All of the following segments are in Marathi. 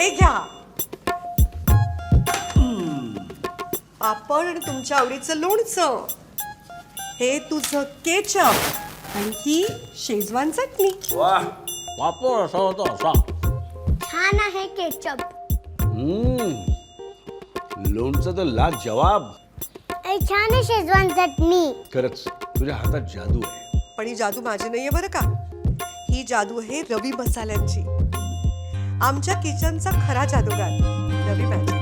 हे घ्या. हम्म, पापड आणि तुमच्या आवडीचं लोणचं. हे तुझं केचप आणि ही शेजवान चटणी. वा पापड असा होता असा. छान आहे केचप. हम्म. लोणचं तर ला जवाब. छान आहे शेजवान चटणी. खरंच तुझ्या हातात जादू आहे. पण ही जादू माझी नाहीये बरं का? ही जादू आहे रवी मसाल्यांची. आमच्या किचनचा खरा जादूगार. रवी मॅजिक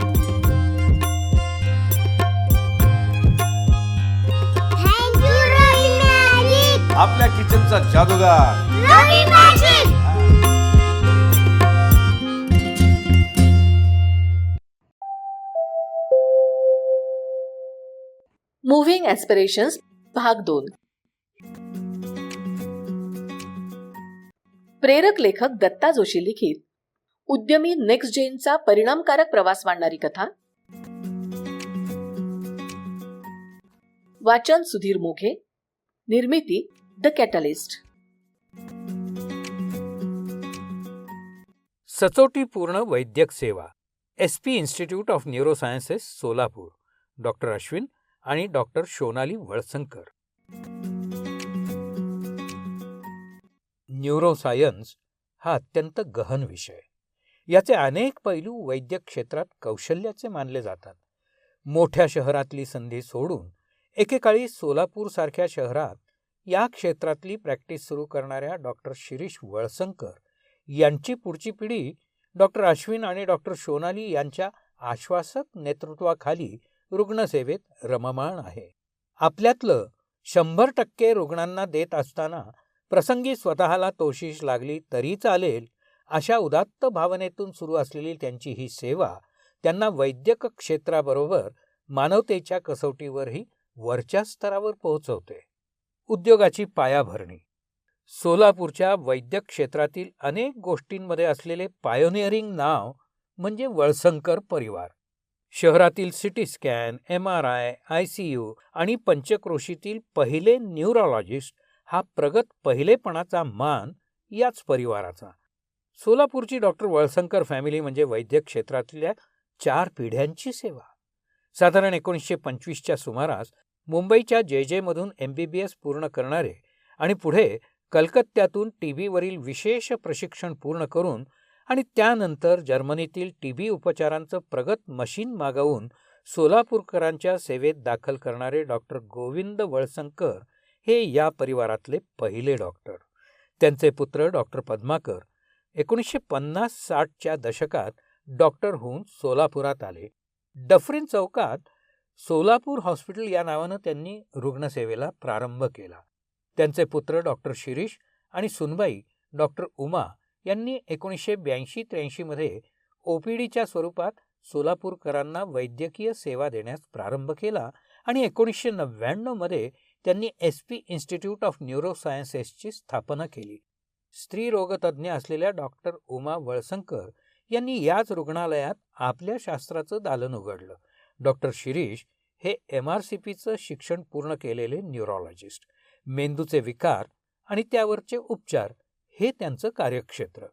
आपल्या किचनचा जादूगार. रवी मॅजिक मुव्हिंग ॲस्पिरेशन्स भाग दोन प्रेरक लेखक दत्ता जोशी लिखित. उद्यमी नेक्स्ट जेनचा परिणामकारक प्रवास मांडणारी कथा. वाचन सुधीर मोघे. निर्मिती द कॅटलिस्ट. सचोटीपूर्ण वैद्यक सेवा. S P institute of neurosciences Solapur. Doctor Ashwin आणि डॉक्टर सोनाली वळसंकर. न्यूरोसायन्स हा अत्यंत गहन विषय. याचे अनेक पैलू वैद्यक क्षेत्रात कौशल्याचे मानले जातात. मोठ्या शहरातली संधी सोडून एकेकाळी सोलापूरसारख्या शहरात या क्षेत्रातली प्रॅक्टिस सुरू करणाऱ्या डॉक्टर शिरीष वळसंकर यांची पुढची पिढी डॉक्टर अश्विन आणि डॉक्टर सोनाली यांच्या आश्वासक नेतृत्वाखाली रुग्णसेवेत रममाण आहे. आपल्यातलं शंभर टक्के रुग्णांना देत असताना प्रसंगी स्वतःला तोशीस लागली तरी चालेल अशा उदात्त भावनेतून सुरू असलेली त्यांची ही सेवा त्यांना वैद्यक क्षेत्राबरोबर मानवतेच्या कसोटीवरही वरच्या स्तरावर पोहोचवते. उद्योगाची पायाभरणी. सोलापूरच्या वैद्यक क्षेत्रातील अनेक गोष्टींमध्ये असलेले पायोनिअरिंग नाव म्हणजे वळसंकर परिवार. शहरातील city scan M R I I C U आणि पंचक्रोशीतील पहिले न्यूरोलॉजिस्ट हा प्रगत पहिलेपणाचा मान याच परिवाराचा सोलापूरची डॉक्टर वळसंकर फॅमिली म्हणजे वैद्यक क्षेत्रातल्या चार पिढ्यांची सेवा. साधारण एकोणीसशे पंचवीसच्या सुमारास मुंबईच्या जे जेमधून एम बी बी एस पूर्ण करणारे आणि पुढे कलकत्त्यातून टी बीवरील विशेष प्रशिक्षण पूर्ण करून आणि त्यानंतर जर्मनीतील टी बी उपचारांचं प्रगत मशीन मागवून सोलापूरकरांच्या सेवेत दाखल करणारे डॉक्टर गोविंद वळसंकर हे या परिवारातले पहिले डॉक्टर. त्यांचे पुत्र डॉक्टर पद्माकर एकोणीसशे पन्नास साठच्या दशकात डॉक्टर होऊन सोलापुरात आले. डफरीन चौकात सोलापूर हॉस्पिटल या नावानं त्यांनी रुग्णसेवेला प्रारंभ केला. त्यांचे पुत्र डॉक्टर शिरीष आणि सुनबाई डॉक्टर उमा यांनी एकोणीसशे ब्याऐंशी त्र्याऐंशीमध्ये ओपीडीच्या स्वरूपात सोलापूरकरांना वैद्यकीय सेवा देण्यास प्रारंभ केला आणि एकोणीसशे नव्याण्णवमध्ये त्यांनी एस पी इन्स्टिट्यूट ऑफ न्यूरोसायन्सेसची स्थापना केली. स्त्रीरोगतज्ञ असलेल्या डॉक्टर उमा वळसंकर यांनी याच रुग्णालयात आपल्या शास्त्राचं दालन उघडलं. डॉक्टर शिरीष हे एम आर सी पीचं शिक्षण पूर्ण केलेले न्यूरोलॉजिस्ट. मेंदूचे विकार आणि त्यावरचे उपचार हे त्यांचं कार्यक्षेत्र.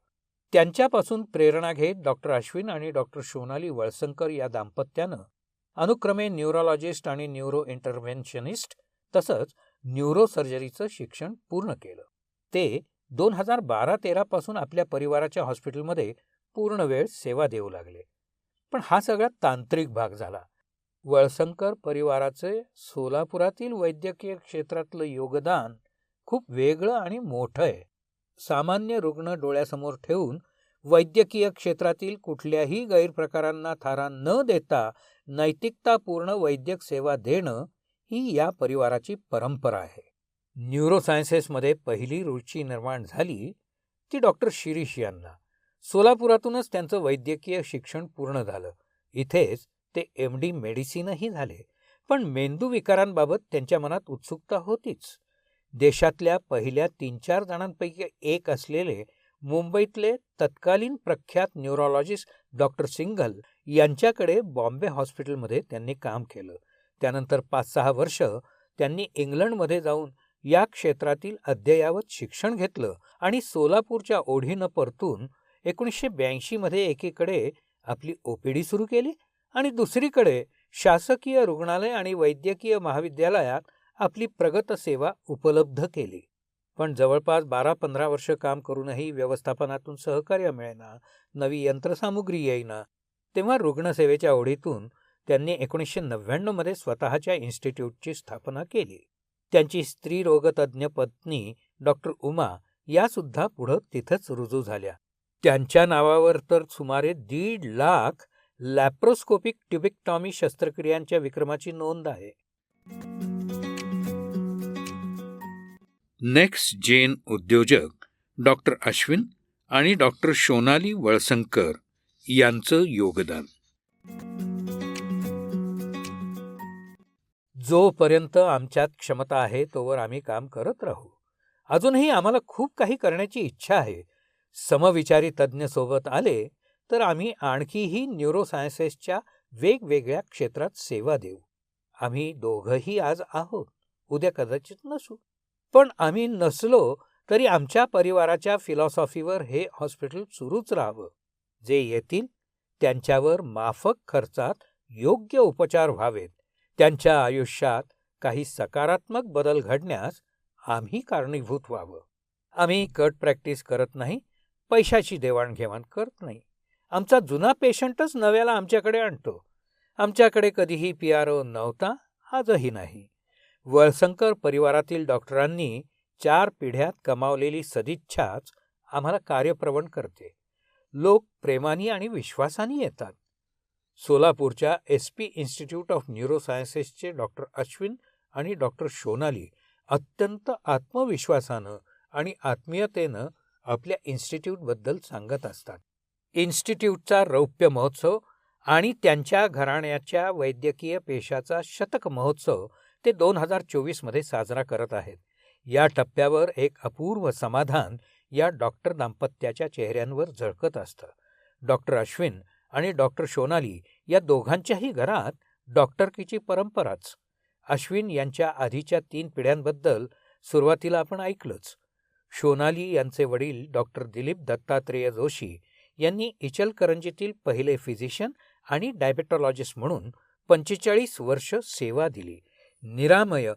त्यांच्यापासून प्रेरणा घेत डॉक्टर अश्विन आणि डॉक्टर सोनाली वळसंकर या दाम्पत्यानं अनुक्रमे न्यूरोलॉजिस्ट आणि न्यूरो इंटरव्हेन्शनिस्ट तसंच न्यूरोसर्जरीचं शिक्षण पूर्ण केलं. ते दोन हजार बारा तेरापासून आपल्या परिवाराच्या हॉस्पिटलमध्ये पूर्ण वेळ सेवा देऊ लागले. पण हा सगळा तांत्रिक भाग झाला. वळसंकर परिवाराचे सोलापुरातील वैद्यकीय क्षेत्रातलं योगदान खूप वेगळं आणि मोठं आहे. सामान्य रुग्ण डोळ्यासमोर ठेवून वैद्यकीय क्षेत्रातील कुठल्याही गैरप्रकारांना थारा न देता नैतिकतापूर्ण वैद्यक सेवा देणं ही या परिवाराची परंपरा आहे. न्यूरोसायन्सेसमध्ये पहिली रुची निर्माण झाली ती डॉक्टर शिरीष यांना. सोलापुरातूनच त्यांचं वैद्यकीय शिक्षण पूर्ण झालं. इथेच ते एम डी मेडिसिनही झाले. पण मेंदू विकारांबाबत त्यांच्या मनात उत्सुकता होतीच. देशातल्या पहिल्या तीन चार जणांपैकी एक असलेले मुंबईतले तत्कालीन प्रख्यात न्यूरोलॉजिस्ट डॉक्टर सिंघल यांच्याकडे बॉम्बे हॉस्पिटलमध्ये त्यांनी काम केलं. त्यानंतर पाच सहा वर्ष त्यांनी इंग्लंडमध्ये जाऊन या क्षेत्रातील अद्ययावत शिक्षण घेतलं आणि सोलापूरच्या ओढीनं परतून एकोणीसशे ब्याऐंशीमध्ये एकीकडे आपली ओपीडी सुरू केली आणि दुसरीकडे शासकीय रुग्णालय आणि वैद्यकीय महाविद्यालयात आपली प्रगत सेवा उपलब्ध केली. पण जवळपास बारा पंधरा वर्ष काम करूनही व्यवस्थापनातून सहकार्य मिळेना नवी यंत्रसामुग्री येईना तेव्हा रुग्णसेवेच्या ओढीतून त्यांनी एकोणीसशे नव्याण्णवमध्ये स्वतःच्या इन्स्टिट्यूटची स्थापना केली. त्यांची स्त्रीरोगतज्ञ पत्नी डॉक्टर उमा यासुद्धा पुढं तिथंच रुजू झाल्या. त्यांच्या नावावर तर सुमारे दीड लाख लॅप्रोस्कोपिक ट्युबिक्टॉमी शस्त्रक्रियांच्या विक्रमाची नोंद आहे. नेक्स्ट जेन उद्योजक डॉक्टर अश्विन आणि डॉक्टर सोनाली वळसंकर यांचं योगदान. जोपर्यंत आमच्यात क्षमता आहे तोवर आम्ही काम करत राहू. अजूनही आम्हाला खूप काही करण्याची इच्छा आहे. समविचारी तज्ज्ञ सोबत आले तर आम्ही आणखीही न्यूरोसायन्सेसच्या वेगवेगळ्या क्षेत्रात सेवा देऊ. आम्ही दोघंही आज आहोत उद्या कदाचित नसू. पण आम्ही नसलो तरी आमच्या परिवाराच्या फिलॉसॉफीवर हे हॉस्पिटल सुरूच राहावं. जे येतील त्यांच्यावर माफक खर्चात योग्य उपचार व्हावेत. त्यांच्या आयुष्यात काही सकारात्मक बदल घडण्यास आम्ही कारणीभूत व्हावं. आम्ही कट प्रॅक्टिस करत नाही पैशाची देवाणघेवाण करत नाही. आमचा जुना पेशंटच नव्याला आमच्याकडे आणतो. आमच्याकडे कधीही पी आर ओ नव्हता आजही नाही. वळसंकर परिवारातील डॉक्टरांनी चार पिढ्यात कमावलेली सदिच्छाच आम्हाला कार्यप्रवण करते. लोक प्रेमाने आणि विश्वासाने येतात. सोलापूरच्या एस पी इन्स्टिट्यूट ऑफ न्यूरोसायन्सेसचे डॉक्टर अश्विन आणि डॉक्टर सोनाली अत्यंत आत्मविश्वासानं आणि आत्मीयतेनं आपल्या इन्स्टिट्यूटबद्दल सांगत असतात. इन्स्टिट्यूटचा रौप्य महोत्सव आणि त्यांच्या घराण्याच्या वैद्यकीय पेशाचा शतक महोत्सव ते दोन हजार चोवीसमध्ये साजरा करत आहेत. या टप्प्यावर एक अपूर्व समाधान या डॉक्टर दाम्पत्याच्या चेहऱ्यांवर झळकत असतं. डॉक्टर अश्विन आणि डॉक्टर सोनाली या दोघांच्याही घरात डॉक्टरकीची परंपराच. अश्विन यांच्या आधीच्या तीन पिढ्यांबद्दल सुरुवातीला आपण ऐकलंच. सोनाली यांचे वडील डॉक्टर दिलीप दत्तात्रेय जोशी यांनी इचलकरंजीतील पहिले फिजिशियन आणि डायबेटॉलॉजिस्ट म्हणून पंचेचाळीस वर्ष सेवा दिली. निरामय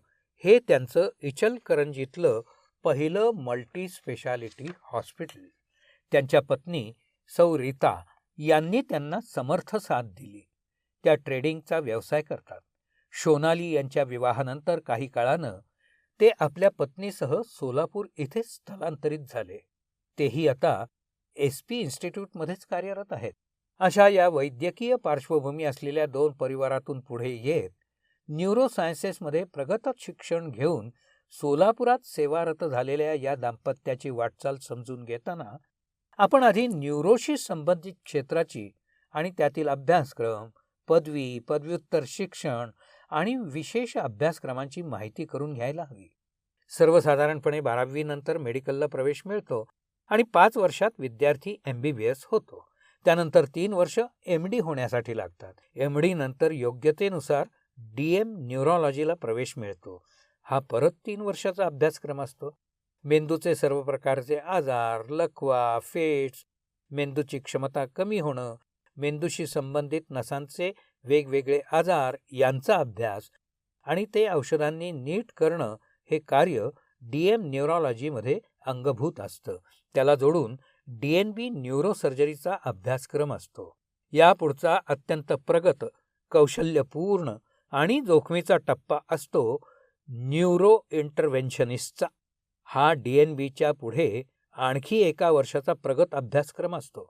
हे त्यांचं इचलकरंजीतलं पहिलं मल्टी स्पेशालिटी हॉस्पिटल. त्यांच्या पत्नी सौ रीता यांनी त्यांना समर्थ साथ दिली. त्या ट्रेडिंगचा व्यवसाय करतात. सोनाली यांच्या विवाहानंतर काही काळानं ते आपल्या पत्नीसह सोलापूर इथे स्थलांतरित झाले. तेही आता एस पी इन्स्टिट्यूटमध्येच कार्यरत आहेत. अशा या वैद्यकीय पार्श्वभूमी असलेल्या दोन परिवारातून पुढे येत न्यूरोसायन्सेसमध्ये प्रगत शिक्षण घेऊन सोलापुरात सेवारत झालेल्या या दाम्पत्याची वाटचाल समजून घेताना आपण आधी न्यूरोशी संबंधित क्षेत्राची आणि त्यातील अभ्यासक्रम पदवी पदव्युत्तर शिक्षण आणि विशेष अभ्यासक्रमांची माहिती करून घ्यायला हवी. सर्वसाधारणपणे बारावीनंतर मेडिकलला प्रवेश मिळतो आणि पाच वर्षात विद्यार्थी एम बी बी एस होतो. त्यानंतर तीन वर्ष एम डी होण्यासाठी लागतात. एम डी नंतर योग्यतेनुसार डी एम न्यूरोलॉजीला प्रवेश मिळतो. हा परत तीन वर्षाचा अभ्यासक्रम असतो. मेंदूचे सर्व प्रकारचे आजार लकवा फेट्स मेंदूची क्षमता कमी होणं मेंदूशी संबंधित नसांचे वेगवेगळे आजार यांचा अभ्यास आणि ते औषधांनी नीट करणं हे कार्य डी एम न्यूरोलॉजीमध्ये अंगभूत असतं. त्याला जोडून डी एन बी न्यूरोसर्जरीचा अभ्यासक्रम असतो. यापुढचा अत्यंत प्रगत कौशल्यपूर्ण आणि जोखमीचा टप्पा असतो न्यूरो इंटरव्हेन्शनिस्टचा हा डी एन बीच्या पुढे आणखी एका वर्षाचा प्रगत अभ्यासक्रम असतो.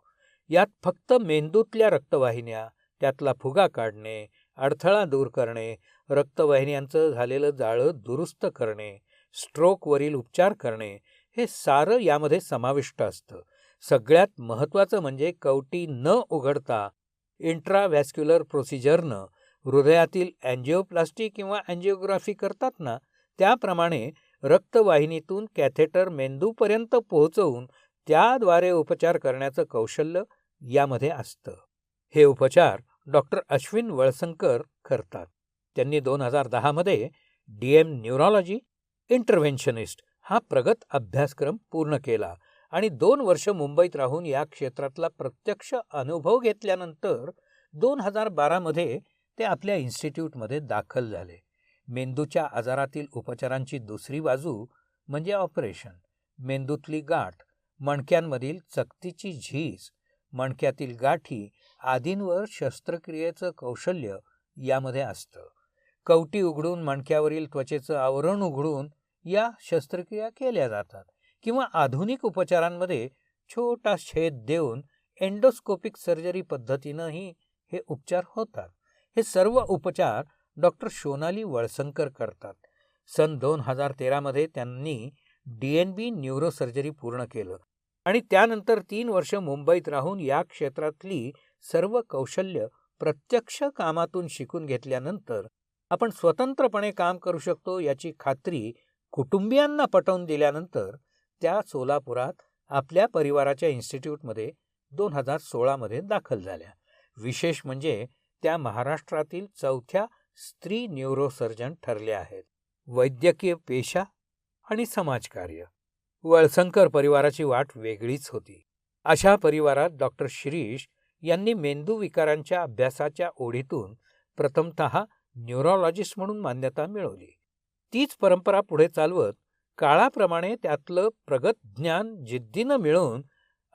यात फक्त मेंदूतल्या रक्तवाहिन्या त्यातला फुगा काढणे अडथळा दूर करणे रक्तवाहिन्यांचं झालेलं जाळं दुरुस्त करणे स्ट्रोकवरील उपचार करणे हे सारं यामध्ये समाविष्ट असतं. सगळ्यात महत्त्वाचं म्हणजे कवटी न उघडता इंट्राव्हॅस्क्युलर प्रोसिजरनं हृदयातील अँजिओप्लास्टी किंवा अँजिओग्राफी करतात ना त्याप्रमाणे रक्तवाहिनीतून कॅथेटर मेंदूपर्यंत पोहोचवून त्याद्वारे उपचार करण्याचं कौशल्य यामध्ये असतं. हे उपचार डॉक्टर अश्विन वळसंकर करतात. त्यांनी दोन हजार दहामध्ये डी एम न्यूरॉलॉजी इंटरव्हेन्शनिस्ट हा प्रगत अभ्यासक्रम पूर्ण केला आणि दोन वर्ष मुंबईत राहून या क्षेत्रातला प्रत्यक्ष अनुभव घेतल्यानंतर दोन हजार बारामध्ये ते आपल्या इन्स्टिट्यूटमध्ये दाखल झाले. मेंदूच्या आजारातील उपचारांची दुसरी बाजू म्हणजे ऑपरेशन. मेंदूतली गाठ मणक्यांमधील चकतीची झीज मणक्यातील गाठी आदींवर शस्त्रक्रियेचं कौशल्य यामध्ये असतं. कवटी उघडून मणक्यावरील त्वचेचं आवरण उघडून या शस्त्रक्रिया केल्या जातात किंवा आधुनिक उपचारांमध्ये छोटा छेद देऊन एंडोस्कोपिक सर्जरी पद्धतीनंही हे उपचार होतात. हे सर्व उपचार डॉक्टर सोनाली वळसंकर करतात. सन दोन हजार तेरामध्ये त्यांनी डी एन बी न्यूरोसर्जरी पूर्ण केलं आणि त्यानंतर तीन वर्ष मुंबईत राहून या क्षेत्रातली सर्व कौशल्य प्रत्यक्ष कामातून शिकून घेतल्यानंतर आपण स्वतंत्रपणे काम करू शकतो याची खात्री कुटुंबियांना पटवून दिल्यानंतर त्या सोलापुरात आपल्या परिवाराच्या इन्स्टिट्यूटमध्ये दोन हजार सोळामध्ये दाखल झाल्या. विशेष म्हणजे त्या महाराष्ट्रातील चौथ्या स्त्री न्यूरोसर्जन ठरल्या आहेत. वैद्यकीय पेशा आणि समाजकार्य. वळसंकर परिवाराची वाट वेगळीच होती. अशा परिवारात डॉक्टर शिरीष यांनी मेंदू विकारांच्या अभ्यासाच्या ओढीतून प्रथमत न्यूरोलॉजिस्ट म्हणून मान्यता मिळवली. तीच परंपरा पुढे चालवत काळाप्रमाणे त्यातलं प्रगत ज्ञान जिद्दीनं मिळवून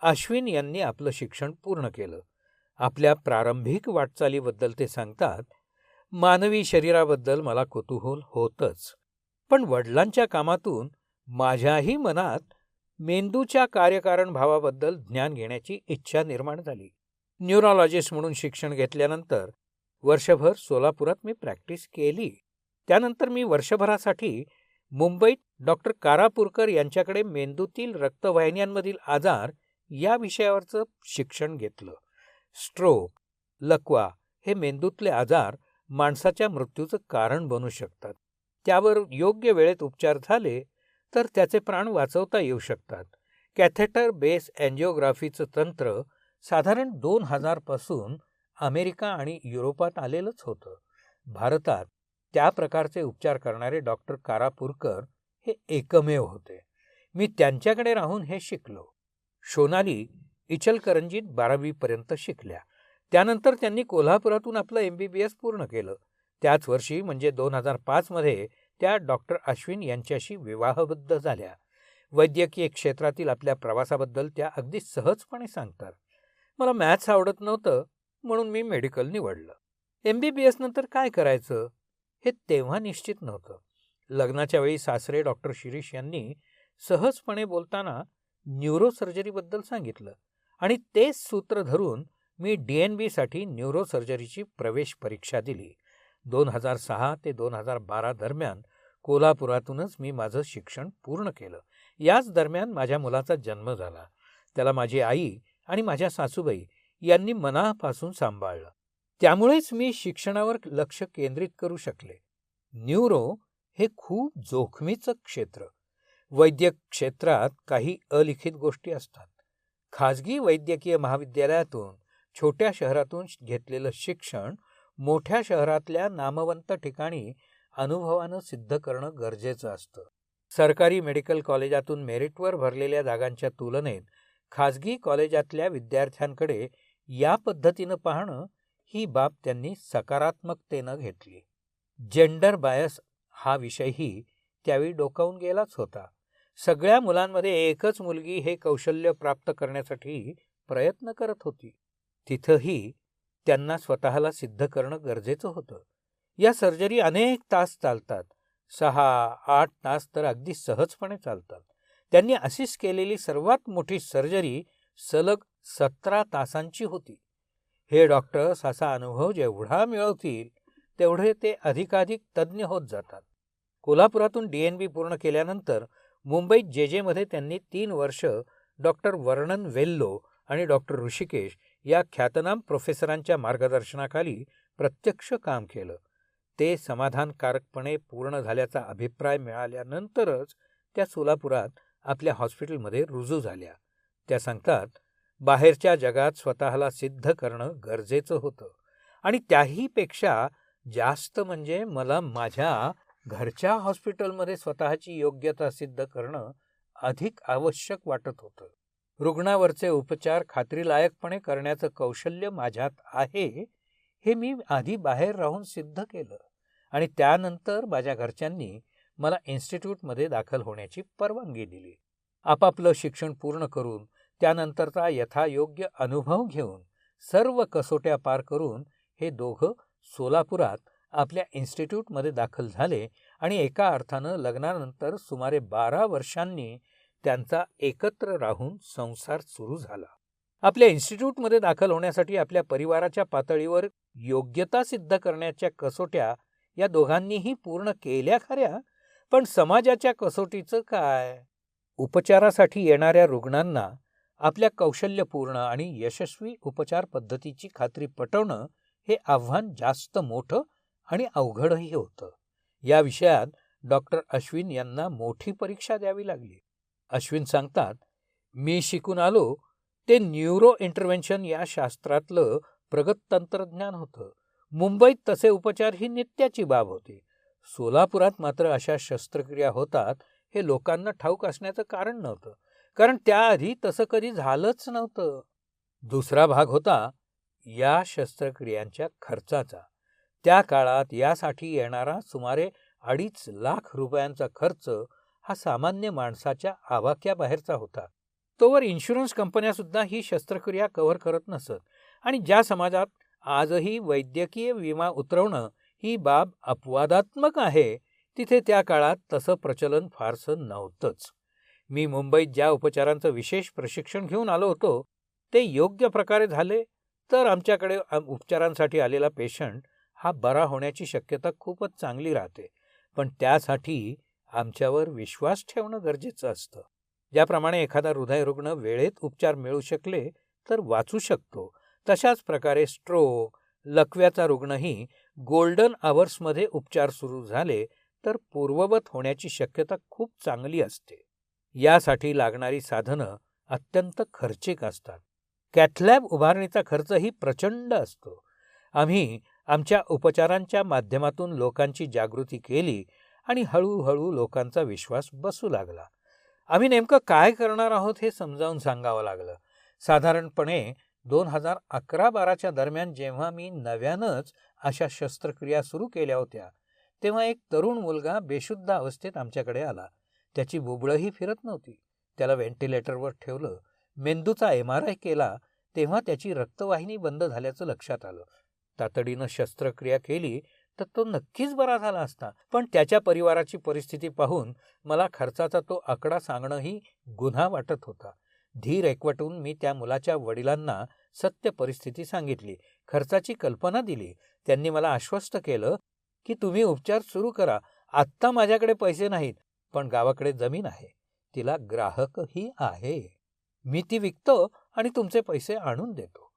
अश्विन यांनी आपलं शिक्षण पूर्ण केलं. आपल्या प्रारंभिक वाटचालीबद्दल ते सांगतात मानवी शरीराबद्दल मला कुतूहल होतच. पण वडिलांच्या कामातून माझ्याही मनात मेंदूच्या कार्यकारण भावाबद्दल ज्ञान घेण्याची इच्छा निर्माण झाली. न्यूरोलॉजिस्ट म्हणून शिक्षण घेतल्यानंतर वर्षभर सोलापुरात मी प्रॅक्टिस केली. त्यानंतर मी वर्षभरासाठी मुंबईत डॉक्टर कारापूरकर यांच्याकडे मेंदूतील रक्तवाहिन्यांमधील आजार या विषयावरचं शिक्षण घेतलं. स्ट्रोक लकवा हे मेंदूतले आजार माणसाच्या मृत्यूचं कारण बनू शकतात. त्यावर योग्य वेळेत उपचार झाले तर त्याचे प्राण वाचवता येऊ शकतात. कॅथेटर बेस अँजिओग्राफीचं तंत्र साधारण दोन हजारपासून अमेरिका आणि युरोपात आलेलंच होतं. भारतात त्या प्रकारचे उपचार करणारे डॉक्टर कारापूरकर हे एकमेव होते. मी त्यांच्याकडे राहून हे शिकलो. सोनाली इचलकरंजीत बारावीपर्यंत शिकल्या. त्यानंतर त्यांनी कोल्हापुरातून आपलं एम बी बी एस पूर्ण केलं. त्याच वर्षी म्हणजे दोन हजार पाचमध्ये त्या डॉक्टर अश्विन यांच्याशी विवाहबद्ध झाल्या. वैद्यकीय क्षेत्रातील आपल्या प्रवासाबद्दल त्या अगदी सहजपणे सांगतात. मला मॅथ्स आवडत नव्हतं म्हणून मी मेडिकल निवडलं. एम बी बी एस नंतर काय करायचं? हे तेव्हा निश्चित नव्हतं. लग्नाच्या वेळी सासरे डॉक्टर शिरीष यांनी सहजपणे बोलताना न्यूरोसर्जरीबद्दल सांगितलं आणि तेच सूत्र धरून मी डी एन बीसाठी न्यूरोसर्जरीची प्रवेश परीक्षा दिली. दोन हजार सहा ते दोन हजार बारा दरम्यान कोल्हापुरातूनच मी माझं शिक्षण पूर्ण केलं. याच दरम्यान माझ्या मुलाचा जन्म झाला. त्याला माझी आई आणि माझ्या सासूबाई यांनी मनापासून सांभाळलं. त्यामुळेच मी शिक्षणावर लक्ष केंद्रित करू शकले. न्यूरो हे खूप जोखमीचं क्षेत्र. वैद्यक क्षेत्रात काही अलिखित गोष्टी असतात. खाजगी वैद्यकीय महाविद्यालयातून छोट्या शहरातून घेतलेलं शिक्षण मोठ्या शहरातल्या नामवंत ठिकाणी अनुभवानं सिद्ध करणं गरजेचं असतं. सरकारी मेडिकल कॉलेजातून मेरिटवर भरलेल्या जागांच्या तुलनेत खाजगी कॉलेजातल्या विद्यार्थ्यांकडे या पद्धतीनं पाहणं ही बाब त्यांनी सकारात्मकतेनं घेतली. जेंडर बायस हा विषयही त्यावेळी डोकावून गेलाच होता. सगळ्या मुलांमध्ये एकच मुलगी हे कौशल्य प्राप्त करण्यासाठी प्रयत्न करत होती. तिथंही त्यांना स्वतःला सिद्ध करणं गरजेचं होतं. या सर्जरी अनेक तास चालतात. सहा आठ तास तर अगदी सहजपणे चालतात. त्यांनी अशीच केलेली सर्वात मोठी सर्जरी सलग सतरा तासांची होती. हे डॉक्टर्स असा अनुभव जेवढा मिळवतील तेवढे ते अधिकाधिक तज्ज्ञ होत जातात. कोल्हापुरातून डी एन बी पूर्ण केल्यानंतर मुंबईत जे जेमध्ये त्यांनी तीन वर्ष डॉक्टर वर्णन वेल्लो आणि डॉक्टर ऋषिकेश या ख्यातनाम प्रोफेसरांच्या मार्गदर्शनाखाली प्रत्यक्ष काम केलं. ते समाधानकारकपणे पूर्ण झाल्याचा अभिप्राय मिळाल्यानंतरच त्या सोलापुरात आपल्या हॉस्पिटलमध्ये रुजू झाल्या. त्या सांगतात बाहेरच्या जगात स्वतःला सिद्ध करणं गरजेचं होतं. आणि त्याहीपेक्षा जास्त म्हणजे मला माझ्या घरच्या हॉस्पिटलमध्ये स्वतःची योग्यता सिद्ध करणं अधिक आवश्यक वाटत होतं. रुग्णावरचे उपचार खात्रीलायकपणे करण्याचं कौशल्य माझ्यात आहे हे मी आधी बाहेर राहून सिद्ध केलं आणि त्यानंतर माझ्या घरच्यांनी मला इन्स्टिट्यूटमध्ये दाखल होण्याची परवानगी दिली. आपापलं शिक्षण पूर्ण करून त्यानंतरचा यथायोग्य अनुभव घेऊन सर्व कसोट्या पार करून हे दोघं सोलापुरात आपल्या इन्स्टिट्यूटमध्ये दाखल झाले आणि एका अर्थानं लग्नानंतर सुमारे बारा वर्षांनी त्यांचा एकत्र राहून संसार सुरू झाला. आपल्या इन्स्टिट्यूटमध्ये दाखल होण्यासाठी आपल्या परिवाराच्या पातळीवर योग्यता सिद्ध करण्याच्या कसोट्या या दोघांनीही पूर्ण केल्या खऱ्या पण समाजाच्या कसोटीचं काय? उपचारासाठी येणाऱ्या रुग्णांना आपल्या कौशल्यपूर्ण आणि यशस्वी उपचार पद्धतीची खात्री पटवणं हे आव्हान जास्त मोठं आणि अवघडही होतं. या विषयात डॉक्टर अश्विन यांना मोठी परीक्षा द्यावी लागली. अश्विन सांगतात मी शिकून आलो ते न्यूरो इंटरव्हेन्शन या शास्त्रातलं प्रगत तंत्रज्ञान होतं. मुंबईत तसे उपचार ही नित्याची बाब होती. सोलापुरात मात्र अशा शस्त्रक्रिया होतात हे लोकांना ठाऊक असण्याचं कारण नव्हतं. कारण त्याआधी तसं कधी झालंच नव्हतं. दुसरा भाग होता या शस्त्रक्रियांच्या खर्चाचा. त्या काळात यासाठी येणारा सुमारे अडीच लाख रुपयांचा खर्च हा सामान्य माणसाच्या आवाक्याबाहेरचा होता. तोवर इन्शुरन्स कंपन्यासुद्धा ही शस्त्रक्रिया कव्हर करत नसत आणि ज्या समाजात आजही वैद्यकीय विमा उतरवणं ही बाब अपवादात्मक आहे तिथे त्या काळात तसं प्रचलन फारसं नव्हतंच. मी मुंबईत ज्या उपचारांचं विशेष प्रशिक्षण घेऊन आलो होतो ते योग्य प्रकारे झाले तर आमच्याकडे उपचारांसाठी आलेला पेशंट हा बरा होण्याची शक्यता खूपच चांगली राहते. पण त्यासाठी आमच्यावर विश्वास ठेवणं गरजेचं असतं. ज्याप्रमाणे एखादा हृदयरुग्ण वेळेत उपचार मिळू शकले तर वाचू शकतो. तशाच प्रकारे स्ट्रोक लकव्याचा रुग्णही गोल्डन आवर्समध्ये उपचार सुरू झाले तर पूर्ववत होण्याची शक्यता खूप चांगली असते. यासाठी लागणारी साधनं अत्यंत खर्चिक असतात. कॅथलॅब उभारणीचा खर्चही प्रचंड असतो. आम्ही आमच्या उपचारांच्या माध्यमातून लोकांची जागृती केली आणि हळूहळू लोकांचा विश्वास बसू लागला. आम्ही नेमकं काय करणार आहोत हे समजावून सांगावं लागलं. साधारणपणे दोन हजार अकरा बाराच्या दरम्यान जेव्हा मी नव्यानंच अशा शस्त्रक्रिया सुरू केल्या होत्या तेव्हा एक तरुण मुलगा बेशुद्ध अवस्थेत आमच्याकडे आला. त्याची बुबळंही फिरत नव्हती. त्याला व्हेंटिलेटरवर ठेवलं मेंदूचा एम आर आय केला तेव्हा त्याची रक्तवाहिनी बंद झाल्याचं लक्षात आलं. तातडीनं शस्त्रक्रिया केली तर तो नक्कीच बरा झाला असता. पण त्याच्या परिवाराची परिस्थिती पाहून मला खर्चाचा तो आकडा सांगणंही गुन्हा वाटत होता. धीर एकवटून मी त्या मुलाच्या वडिलांना सत्य परिस्थिती सांगितली. खर्चाची कल्पना दिली. त्यांनी मला आश्वस्त केलं की तुम्ही उपचार सुरू करा. आत्ता माझ्याकडे पैसे नाहीत पण गावाकडे जमीन आहे. तिला ग्राहकही आहे. मी ती विकतो आणि तुमचे पैसे आणून देतो.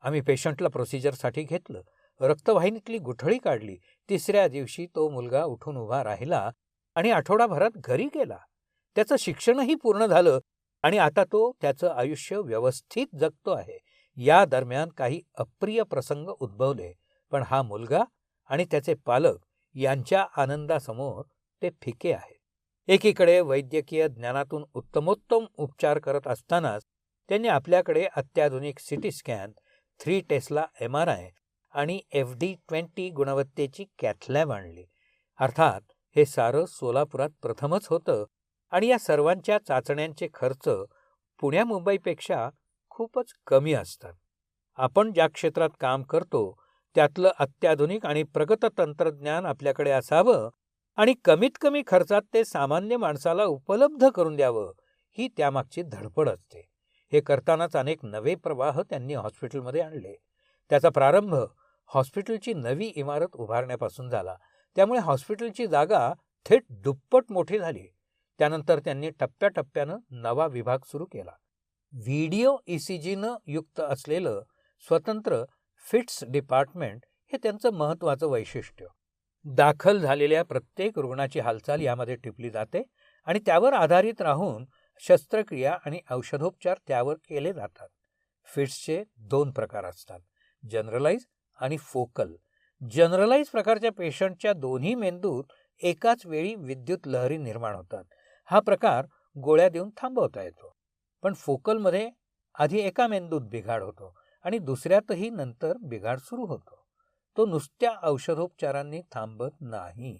आम्ही पेशंटला प्रोसिजरसाठी घेतलं. रक्तवाहिनीतली गुठळी काढली. तिसऱ्या दिवशी तो मुलगा उठून उभा राहिला आणि आठवडाभरात घरी गेला. त्याचं शिक्षणही पूर्ण झालं आणि आता तो त्याचं आयुष्य व्यवस्थित जगतो आहे. या दरम्यान काही अप्रिय प्रसंग उद्भवले. पण हा मुलगा आणि त्याचे पालक यांच्या आनंदासमोर ते फिके आहेत. एकीकडे वैद्यकीय ज्ञानातून उत्तमोत्तम उपचार करत असतानाच त्यांनी आपल्याकडे अत्याधुनिक CT scan three tesla M R I आणि एफ डी ट्वेंटी गुणवत्तेची कॅथलॅब आणली. अर्थात हे सारं सोलापुरात प्रथमच होतं आणि या सर्वांच्या चाचण्यांचे खर्च पुण्या मुंबईपेक्षा खूपच कमी असतात. आपण ज्या क्षेत्रात काम करतो त्यातलं अत्याधुनिक आणि प्रगत तंत्रज्ञान आपल्याकडे असावं आणि कमीत कमी खर्चात ते सामान्य माणसाला उपलब्ध करून द्यावं ही त्यामागची धडपड असते. हे करतानाच अनेक नवे प्रवाह त्यांनी हॉस्पिटलमध्ये आणले. त्याचा प्रारंभ हॉस्पिटलची नवी इमारत उभारण्यापासून झाला. त्यामुळे हॉस्पिटलची जागा थेट दुप्पट मोठी झाली. त्यानंतर त्यांनी टप्प्याटप्प्यानं नवा विभाग सुरू केला. व्हिडिओ ई सी जीनं युक्त असलेलं स्वतंत्र फिट्स डिपार्टमेंट हे त्यांचं महत्त्वाचं वैशिष्ट्य. दाखल झालेल्या प्रत्येक रुग्णाची हालचाल यामध्ये टिपली जाते आणि त्यावर आधारित राहून शस्त्रक्रिया आणि औषधोपचार त्यावर केले जातात. फिट्सचे दोन प्रकार असतात. जनरलाइज आणि फोकल. जनरलाइज प्रकारच्या पेशंटच्या दोन्ही मेंदूत एकाच वेळी विद्युत लहरी निर्माण होतात. हा प्रकार गोळ्या देऊन थांबवता येतो. पण फोकलमध्ये आधी एका मेंदूत बिघाड होतो आणि दुसऱ्यातही नंतर बिघाड सुरू होतो. तो नुसत्या औषधोपचारांनी थांबत नाही.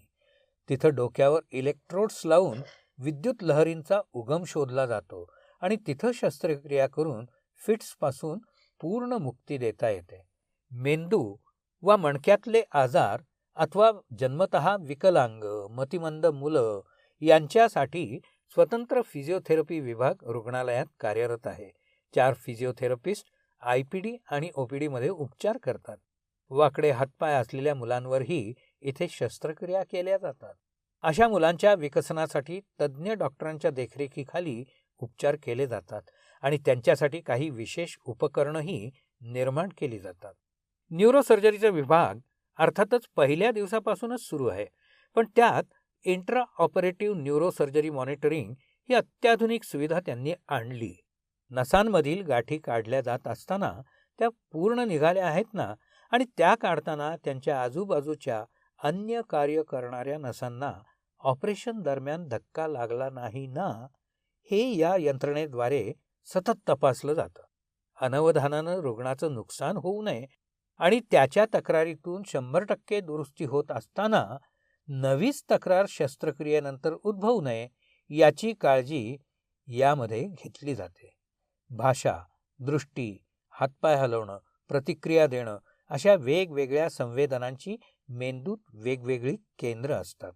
तिथं डोक्यावर इलेक्ट्रोड्स लावून विद्युत लहरींचा उगम शोधला जातो आणि तिथं शस्त्रक्रिया करून फिट्सपासून पूर्ण मुक्ती देता येते. मेंदू वा मणक्यातले आजार अथवा जन्मत विकलांग मतिमंद मुलं यांच्यासाठी स्वतंत्र फिजिओथेरपी विभाग रुग्णालयात कार्यरत आहे. चार फिजिओथेरपिस्ट आय पी डी आणि ओ पी डीमध्ये उपचार करतात. वाकडे हातपाय असलेल्या मुलांवरही इथे शस्त्रक्रिया केल्या जातात. अशा मुलांच्या विकसनासाठी तज्ज्ञ डॉक्टरांच्या देखरेखीखाली उपचार केले जातात आणि त्यांच्यासाठी काही विशेष उपकरणंही निर्माण केली जातात. न्यूरोसर्जरीचा विभाग अर्थातच पहिल्या दिवसापासूनच सुरू आहे. पण त्यात इंट्रा ऑपरेटिव्ह न्यूरोसर्जरी मॉनिटरिंग ही अत्याधुनिक सुविधा त्यांनी आणली. नसांमधील गाठी काढल्या जात असताना त्या पूर्ण निघाल्या आहेत ना? आणि त्या काढताना त्यांच्या आजूबाजूच्या अन्य कार्य करणाऱ्या नसांना ऑपरेशन दरम्यान धक्का लागला नाही ना? हे या यंत्रणेद्वारे सतत तपासलं जातं. अनवधानानं रुग्णाचं नुकसान होऊ नये आणि त्याच्या तक्रारीतून शंभर टक्के दुरुस्ती होत असताना नवीच तक्रार शस्त्रक्रियेनंतर उद्भवू नये याची काळजी यामध्ये घेतली जाते. भाषा दृष्टी हातपाय हलवणं प्रतिक्रिया देणं अशा वेगवेगळ्या संवेदनांची मेंदूत वेगवेगळी केंद्र असतात.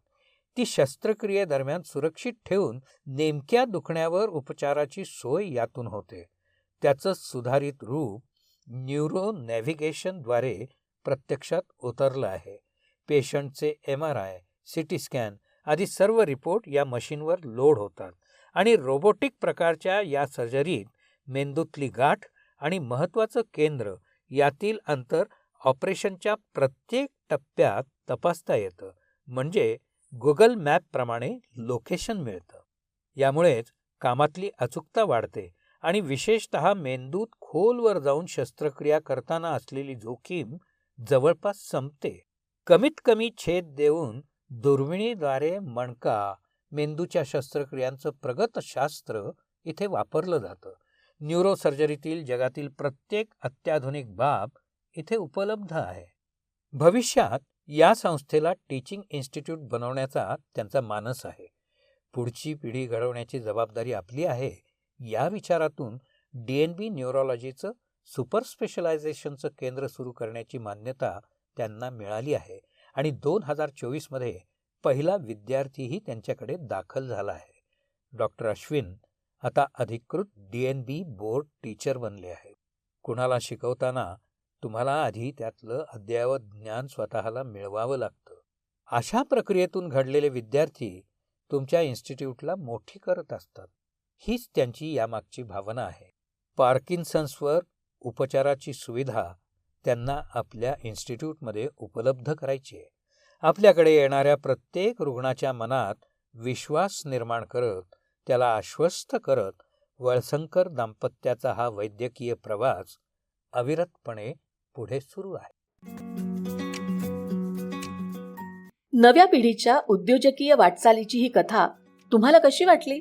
ती शस्त्रक्रियेदरम्यान सुरक्षित ठेवून नेमक्या दुखण्यावर उपचाराची सोय यातून होते. त्याचं सुधारित रूप न्यूरो नॅव्हिगेशनद्वारे प्रत्यक्षात उतरलं आहे. पेशंटचे M R I C T scan आदी सर्व रिपोर्ट या मशीनवर लोड होतात आणि रोबोटिक प्रकारच्या या सर्जरीत मेंदूतली गाठ आणि महत्त्वाचं केंद्र यातील अंतर ऑपरेशनच्या प्रत्येक टप्प्यात तपासता येतं म्हणजे गुगल मॅपप्रमाणे लोकेशन मिळतं. यामुळेच कामातली अचूकता वाढते आणि विशेषत मेंदूत खोलवर जाऊन शस्त्रक्रिया करताना असलेली जोखीम जवळपास संपते. कमीत कमी छेद देऊन दुर्बिणीद्वारे मणका मेंदूच्या शस्त्रक्रियांचं प्रगत शास्त्र इथे वापरलं जातं. न्यूरोसर्जरीतील जगातील प्रत्येक अत्याधुनिक बाब इथे उपलब्ध आहे. भविष्यात या संस्थेला टीचिंग इन्स्टिट्यूट बनवण्याचा त्यांचा मानस आहे. पुढची पिढी घडवण्याची जबाबदारी आपली आहे. या विचारातून डी एन बी न्यूरोलॉजीचं सुपर स्पेशलायझेशनचं केंद्र सुरू करण्याची मान्यता त्यांना मिळाली आहे आणि दोन हजार चोवीसमध्ये पहिला विद्यार्थीही त्यांच्याकडे दाखल झाला आहे. डॉक्टर अश्विन आता अधिकृत D N B board teacher बनले आहेत. कुणाला शिकवताना तुम्हाला आधी त्यातलं अद्ययावत ज्ञान स्वतःला मिळवावं लागतं. अशा प्रक्रियेतून घडलेले विद्यार्थी तुमच्या इन्स्टिट्यूटला मोठी करत असतात. हीच त्यांची यामागची भावना आहे. पार्किन्सन्सवर उपचाराची सुविधा त्यांना आपल्या इन्स्टिट्यूटमध्ये उपलब्ध करायची आहे. आपल्याकडे येणाऱ्या प्रत्येक रुग्णाच्या मनात विश्वास निर्माण करत त्याला आश्वस्त करत वळसंकर दाम्पत्याचा हा वैद्यकीय प्रवास अविरतपणे पुढे सुरू आहे. नव्या पिढीच्या उद्योजकीय वाटचालीची ही कथा तुम्हाला कशी वाटली?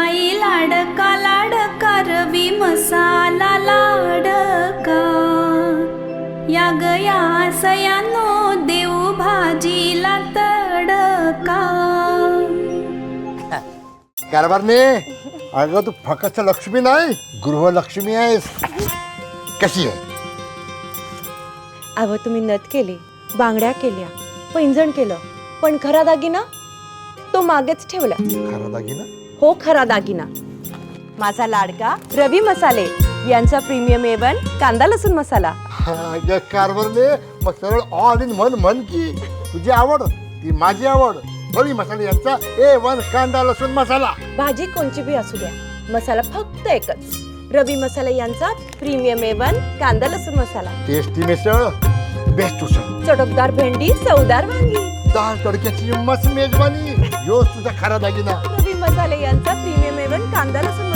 बाई लाडका लाडका रवी मसाला लाडका. या गया सयानो देऊ भाजीला तडका. कारभारने अगं तू फक्त लक्ष्मी नाही गृहलक्ष्मी आहेस. कशी आहे? अव तुम्ही नथ केली बांगड्या केल्या पैंजण केलं पण खरा दागिना तो मागेच ठेवला. खरा दागिना? हो खरा दागिना. माझा लाडका रवी मसाले यांचा प्रीमियम एवन कांदा लसूण मसाला. अगं कारवरले मग सरळ ऑल इन म्हण म्हण की. तुझी आवड ती माझी आवड. बळी मसाला यांचा ए वन कांदा लसूण मसाला. भाजी कोणची बी असू द्या मसाला फक्त एकच. रवी मसाला यांचा प्रीमियम एवन कांदा लसूण मसाला. टेस्टी मिसळ बेस्ट उसळ. चटकदार भेंडी चवदार वांगी. दाल तडक्याची मस्त मेजवानी. योच तुझा खरा दागिना. रवी मसाले यांचा प्रीमियम एवन कांदा लसूण